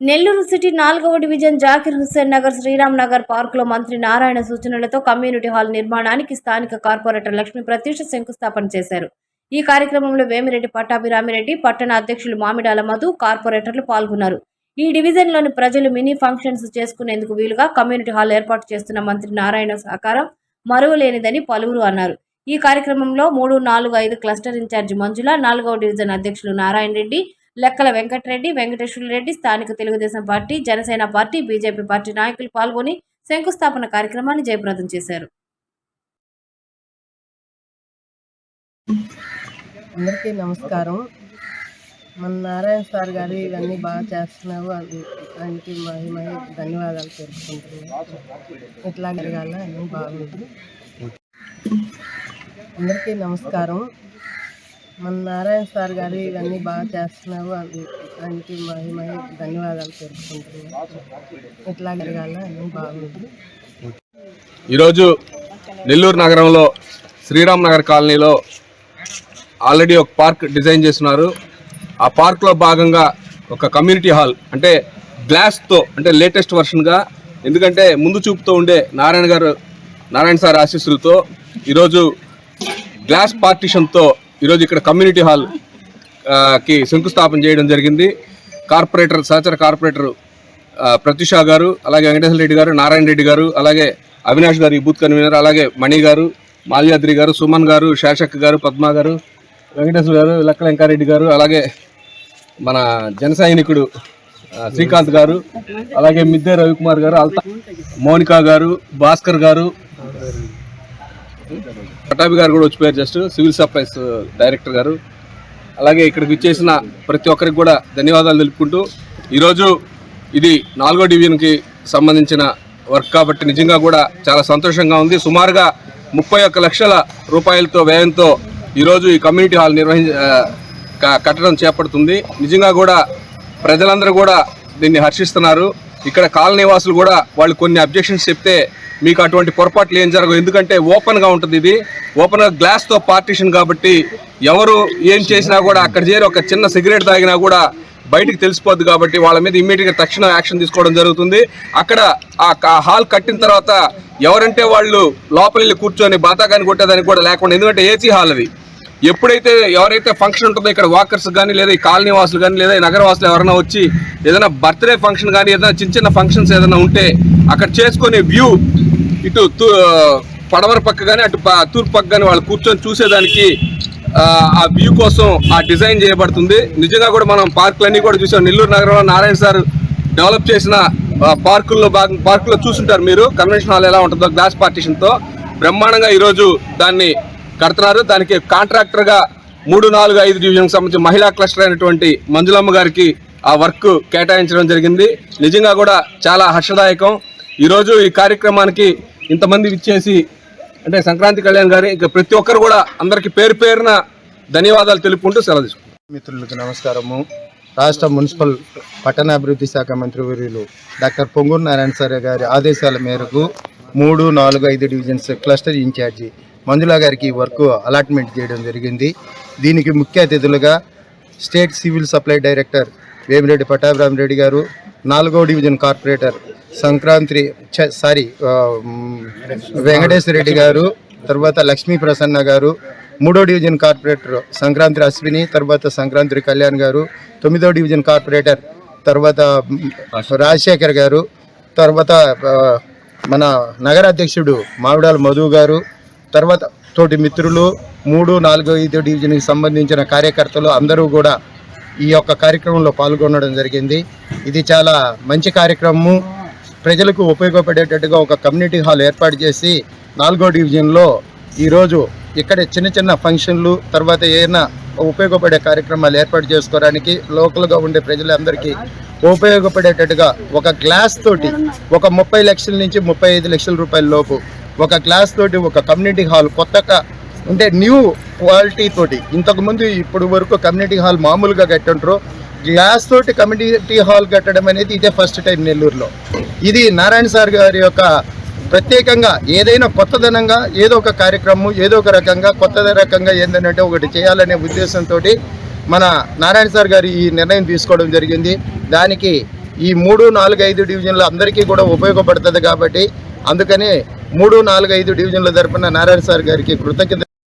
Nellore city నాలుగవ division Zakir Hussain Nagar Sriram Nagar పార్కులో మంత్రి నారాయణ సూచనలతో కమ్యూనిటీ హాల్ నిర్మాణానికి స్థానిక కార్పొరేటర్ లక్ష్మీ ప్రత్యూష శంకుస్థాపన చేశారు. ఈ కార్యక్రమంలో వేమిరెడ్డి పట్టాభిరామిరెడ్డి పట్టణ అధ్యక్షులు మామిడాల మధు కార్పొరేటర్లు పాల్గొన్నారు. ఈ డివిజన్లోని ప్రజలు మినీ ఫంక్షన్స్ చేసుకునేందుకు వీలుగా కమ్యూనిటీ హాల్ ఏర్పాటు చేస్తున్న మంత్రి నారాయణ సహకారం మరువలేనిదని పలువురు అన్నారు. ఈ కార్యక్రమంలో మూడు నాలుగు ఐదు క్లస్టర్ ఇన్ఛార్జి మంజుల నాలుగవ డివిజన్ అధ్యక్షులు నారాయణ రెడ్డి లెక్కల వెంకటరెడ్డి వెంకటేశ్వర రెడ్డి స్థానిక Telugu Desam party Janasena party BJP party నాయకులు పాల్గొని శంకుస్థాపన కార్యక్రమాన్ని జయప్రదం చేశారు. అందరికీ నమస్కారం. మన నారాయణ సార్ గారు ఇవన్నీ బాగా చేస్తున్నారు. అది ఆయనకి మహి మహి ధన్యవాదాలు తెలుపుకుంటున్నాను. ఇట్లా జరగాల అన్నీ బాగుంది. అందరికీ నమస్కారం. మన నారాయణ సార్ గారు ఇవన్నీ బాగా చేస్తున్నారు. అది దానికి మహి మహి ధన్యవాదాలు తెలుపుకుంటున్నాను. ఇట్లా జరగాల అన్నీ బాగుంది ఈరోజు నెల్లూరు నగరంలో శ్రీరామ్ నగర్ కాలనీలో ఆల్రెడీ ఒక పార్క్ డిజైన్ చేస్తున్నారు. ఆ పార్క్లో భాగంగా ఒక కమ్యూనిటీ హాల్ అంటే గ్లాస్తో అంటే లేటెస్ట్ వర్షన్గా ఎందుకంటే ముందు చూపుతూ ఉండే నారాయణ గారు నారాయణ సార్ ఆశీస్సులతో ఈరోజు గ్లాస్ పార్టిషన్తో ఈరోజు ఇక్కడ కమ్యూనిటీ హాల్కి శంకుస్థాపన చేయడం జరిగింది. కార్పొరేటర్ సహచర కార్పొరేటర్ ఆ, ప్రత్యుష గారు అలాగే వెంకటేశ్వర రెడ్డి గారు నారాయణ రెడ్డి గారు అలాగే అవినాష్ గారు ఈ బూత్ కన్వీనర్ అలాగే మణి గారు మాల్యాద్రి గారు సుమన్ గారు శాషక్ గారు పద్మ గారు వెంకటేశ్వర గారు లక్క వెంకారెడ్డి గారు అలాగే మన జన సైనికుడు శ్రీకాంత్ గారు అలాగే మిద్దె రవికుమార్ గారు అల్తా మోనికా గారు భాస్కర్ గారు పటాభి గారు కూడా వచ్చిపోయారు జస్ట్ సివిల్ సప్లైస్ డైరెక్టర్ గారు. అలాగే ఇక్కడికి ఇచ్చేసిన ప్రతి ఒక్కరికి కూడా ధన్యవాదాలు తెలుపుకుంటూ ఈరోజు ఇది నాలుగో డివిజన్కి సంబంధించిన వర్క్ కాబట్టి నిజంగా కూడా చాలా సంతోషంగా ఉంది. సుమారుగా ముప్పై ఒక్క లక్షల రూపాయలతో వ్యయంతో ఈరోజు ఈ కమ్యూనిటీ హాల్ నిర్వహించ కట్టడం చేపడుతుంది. నిజంగా కూడా ప్రజలందరూ కూడా దీన్ని హర్షిస్తున్నారు. ఇక్కడ కాలనీ వాసులు కూడా వాళ్ళు కొన్ని అబ్జెక్షన్స్ చెప్తే మీకు అటువంటి పొరపాట్లు ఏం జరగవు. ఎందుకంటే ఓపెన్గా ఉంటుంది ఇది. ఓపెన్గా గ్లాస్తో పార్టీషన్ కాబట్టి ఎవరు ఏం చేసినా కూడా అక్కడ చేరి ఒక చిన్న సిగరెట్ తాగినా కూడా బయటికి తెలిసిపోద్ది కాబట్టి వాళ్ళ మీద ఇమ్మీడియట్గా తక్షణ యాక్షన్ తీసుకోవడం జరుగుతుంది. అక్కడ ఆ హాల్ కట్టిన తర్వాత ఎవరంటే వాళ్ళు లోపల వెళ్ళి కూర్చొని బాతాకాన్ని కొట్టేదానికి కూడా లేకుండా ఎందుకంటే ఏసీ హాల్ అది. ఎప్పుడైతే ఎవరైతే ఫంక్షన్ ఉంటుందో ఇక్కడ వాకర్స్ కానీ లేదా ఈ కాలనీ వాసులు కానీ లేదా ఈ నగర వాసులు ఎవరైనా వచ్చి ఏదైనా బర్త్డే ఫంక్షన్ కానీ ఏదైనా చిన్న చిన్న ఫంక్షన్స్ ఏదైనా ఉంటే అక్కడ చేసుకునే వ్యూ ఇటు తూ- పడమర పక్క కానీ అటు తూర్పు పక్క కానీ వాళ్ళు కూర్చొని చూసేదానికి ఆ, వ్యూ కోసం ఆ డిజైన్ చేయబడుతుంది. నిజంగా కూడా మనం పార్కులన్నీ కూడా చూసాం. నెల్లూరు నగరంలో నారాయణ సార్ డెవలప్ చేసిన పార్కుల్లో భాగం పార్కులో చూసుంటారు మీరు. కన్వెన్షన్ హాల్ ఎలా ఉంటుందో గ్లాస్ పార్టీషన్తో బ్రహ్మాండంగా ఈరోజు దాన్ని కడుతున్నారు. దానికి కాంట్రాక్టర్గా మూడు నాలుగు ఐదు డివిజన్కి సంబంధించి మహిళా క్లస్టర్ అయినటువంటి మంజులమ్మ గారికి ఆ వర్క్ కేటాయించడం జరిగింది. నిజంగా కూడా చాలా హర్షదాయకం. ఈరోజు ఈ కార్యక్రమానికి ఇంతమంది ఇచ్చేసి అంటే సంక్రాంతి కళ్యాణ్ గారి ఇక ప్రతి ఒక్కరు కూడా అందరికీ పేరు పేరున ధన్యవాదాలు తెలుపుకుంటూ సెలవు తీసుకుంటాం మిత్రులకు నమస్కారము. రాష్ట్ర మున్సిపల్ పట్టణాభివృద్ధి శాఖ మంత్రి వర్యులు డాక్టర్ పొంగూరు నారాయణ సార్ గారి ఆదేశాల మేరకు మూడు నాలుగు ఐదు డివిజన్స్ క్లస్టర్ ఇన్ఛార్జి మంజుల గారికి వర్క్ అలాట్మెంట్ చేయడం జరిగింది. దీనికి ముఖ్య అతిథులుగా state civil supply director Vemireddy Pattabhiramareddy గారు నాలుగో division corporator Sankranti sorry Venkateswara Reddy గారు తర్వాత లక్ష్మీ ప్రసన్న గారు మూడో డివిజన్ కార్పొరేటర్ సంక్రాంతి అశ్విని తర్వాత సంక్రాంతి కళ్యాణ్ గారు తొమ్మిదో డివిజన్ కార్పొరేటర్ తర్వాత రాజశేఖర్ గారు తర్వాత మన నగర అధ్యక్షుడు మావిడాల మధు గారు తర్వాత తోటి మిత్రులు మూడు నాలుగు ఐదు డివిజన్కి సంబంధించిన కార్యకర్తలు అందరూ కూడా ఈ యొక్క కార్యక్రమంలో పాల్గొనడం జరిగింది. ఇది చాలా మంచి కార్యక్రమము. ప్రజలకు ఉపయోగపడేటట్టుగా ఒక కమ్యూనిటీ హాల్ ఏర్పాటు చేసి నాలుగో డివిజన్లో ఈరోజు ఇక్కడ చిన్న చిన్న ఫంక్షన్లు తర్వాత ఏదైనా ఉపయోగపడే కార్యక్రమాలు ఏర్పాటు చేసుకోవడానికి లోకల్గా ఉండే ప్రజలందరికీ ఉపయోగపడేటట్టుగా ఒక గ్లాస్ తోటి ఒక ముప్పై లక్షల నుంచి ముప్పై ఐదు లక్షల రూపాయల లోపు ఒక గ్లాస్ తోటి ఒక కమ్యూనిటీ హాల్ కొత్తగా అంటే న్యూ క్వాలిటీ తోటి. ఇంతకుముందు ఇప్పుడు వరకు కమ్యూనిటీ హాల్ మామూలుగా కట్టుంటారు గ్లాస్ తోటి కమ్యూనిటీ హాల్ కట్టడం అనేది ఇదే ఫస్ట్ టైం నెల్లూరులో. ఇది నారాయణ సార్ గారి యొక్క ప్రత్యేకంగా ఏదైనా కొత్తదనంగా ఏదో ఒక కార్యక్రమం ఏదో ఒక రకంగా కొత్త రకంగా ఏంటంటే ఒకటి చేయాలనే ఉద్దేశంతో మన నారాయణ సార్ గారు ఈ నిర్ణయం తీసుకోవడం జరిగింది. దానికి ఈ మూడు నాలుగు ఐదు డివిజన్లు అందరికీ కూడా ఉపయోగపడుతుంది కాబట్టి అందుకని మూడు నాలుగు ఐదు డివిజన్ల తరపున నారాయణ సార్ గారికి కృతజ్ఞత